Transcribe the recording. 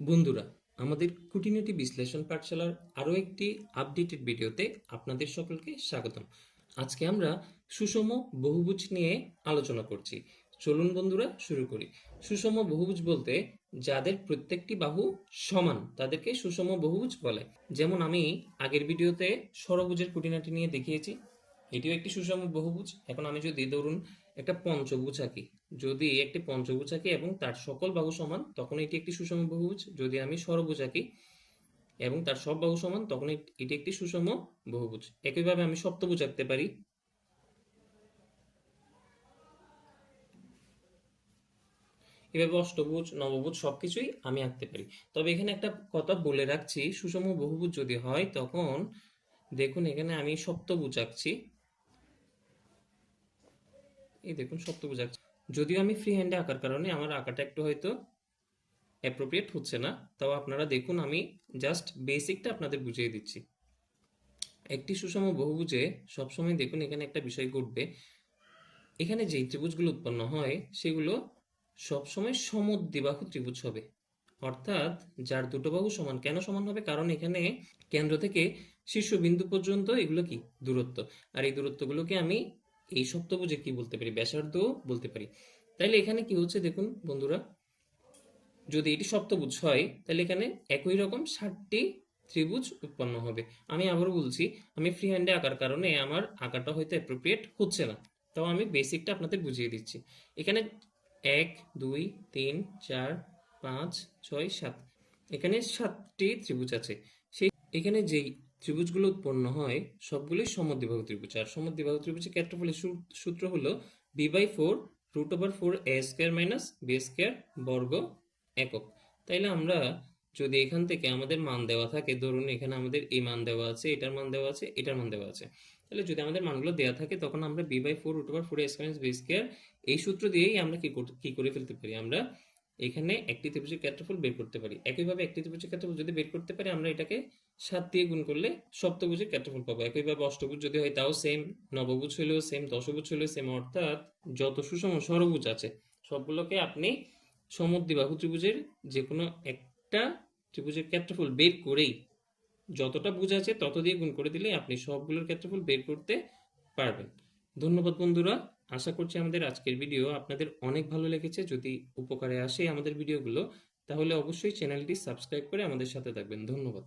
বন্ধুরা, আমাদের খুঁটিনাটি বিশ্লেষণ পাঠশালার আরও একটি আপডেটেড ভিডিওতে আপনাদের সকলকে স্বাগতম। আজকে আমরা সুষম বহুভুজ নিয়ে আলোচনা করছি। চলুন বন্ধুরা, শুরু করি। সুষম বহুভুজ বলতে যাদের প্রত্যেকটি বাহু সমান, তাদেরকে সুষম বহুভুজ বলে। যেমন আমি আগের ভিডিওতে ষড়ভুজের খুঁটিনাটি নিয়ে দেখিয়েছি, এটিও একটি সুষম বহুভুজ। এখন আমি যদি ধরুন একটা পঞ্চভুজ আঁকি যদি একটি পঞ্চভুজ আঁকি এবং তার সকল বাহু সমান, তখন এটি একটি সুষম বহুভুজ। যদি আমি ষড়ভুজ আঁকি এবং তার সব বাহু সমান, তখন এটি- একটি সুষম বহুভুজ। একইভাবে আমি সপ্তভুজ আঁকতে পারি। এভাবে অষ্টভুজ, নবভুজ সবকিছুই আমি আঁকতে পারি। তবে এখানে একটা কথা বলে রাখছি, সুষম বহুভুজ যদি হয়, তখন দেখুন এখানে আমি সপ্তভুজ আঁকছি। এই দেখুন সপ্তভুজ আঁকছি। যদিও আমি ফ্রি হ্যান্ডে আঁকার কারণে আমার আঁকাটা একটু হয়তো অ্যাপ্রোপ্রিয়েট হচ্ছে না, তাও আপনারা দেখুন আমি জাস্ট বেসিকটা আপনাদের বুঝিয়ে দিচ্ছি। একটি সুষম বহুভুজে সবসময় দেখুন এখানে একটা বিষয় ঘটবে। এখানে যেই ত্রিভুজগুলো উৎপন্ন হয়, সেগুলো সবসময় সমদ্বিবাহু ত্রিভুজ হবে। অর্থাৎ যার দুটো বাহু সমান, কেন সমান হবে? কারণ এখানে কেন্দ্র থেকে শীর্ষবিন্দু পর্যন্ত এগুলো কি? দূরত্ব। আর এই দূরত্বগুলোকে আমি এই সপ্তভুজে কি বলতে পারি? ব্যাসার্ধ বলতে পারি। তাইলে এখানে কি হচ্ছে দেখুন বন্ধুরা? যদি এটি সপ্তভুজ হয় তাহলে এখানে একই রকম ষাটটি ত্রিভুজ উৎপন্ন হবে। আমি আবারও বলছি, আমি ফ্রি হ্যান্ডে আঁকার কারণে আমার আঁকাটা হয়তো অ্যাপ্রোপ্রিয়েট হচ্ছে না। তাও আমি বেসিকটা আপনাদের বুঝিয়ে দিচ্ছি। এখানে এক, দুই, তিন, চার, পাঁচ, ছয়, সাত। এখানে সাতটি ত্রিভুজ আছে। সেই এখানে যেই ত্রিভুজগুলো উৎপন্ন হয় সবগুলোই সমদ্বিবাহু ত্রিভুজ। আর সমদ্বিবাহু ত্রিভুজের ক্ষেত্রফলের সূত্র হলো B by four root over four A square minus B square বর্গ একক। তাইলে আমরা যদি এখান থেকে আমাদের মান দেওয়া থাকে, ধরুন এখানে আমাদের এই মান দেওয়া আছে, এটার মান দেওয়া আছে, এটার মান দেওয়া আছে। তাহলে যদি আমাদের মানগুলো দেওয়া থাকে, তখন আমরা B by four root over four A square B square এই সূত্র দিয়েই আমরা কি করে ফেলতে পারি? আমরা এখানে একটি ত্রিভুজের ক্ষেত্রফল বের করতে পারি। একইভাবে একটি ত্রিভুজের ক্ষেত্রফল যদি বের করতে পারি, আমরা এটাকে সাত দিয়ে গুণ করলে সপ্তভুজের ক্ষেত্রফল পাবো। একইভাবে অষ্টভুজ যদি হয়, তাও সেম নবভুজ হলেও সেম দশভুজ হলেও সেম অর্থাৎ যত সুষম ষড়ভুজ আছে, সবগুলোকে আপনি সমদ্বিবাহু ত্রিভুজের যে কোনো একটা ত্রিভুজের ক্ষেত্রফল বের করেই যতটা ভুজ আছে তত দিয়ে গুণ করে দিলে আপনি সবগুলোর ক্ষেত্রফল বের করতে পারবেন। ধন্যবাদ বন্ধুরা। আশা করছি আমাদের আজকের ভিডিও আপনাদের অনেক ভালো লেগেছে। যদি উপকারে আসে আমাদের ভিডিওগুলো তাহলে অবশ্যই চ্যানেলটি সাবস্ক্রাইব করে আমাদের সাথে থাকবেন। ধন্যবাদ।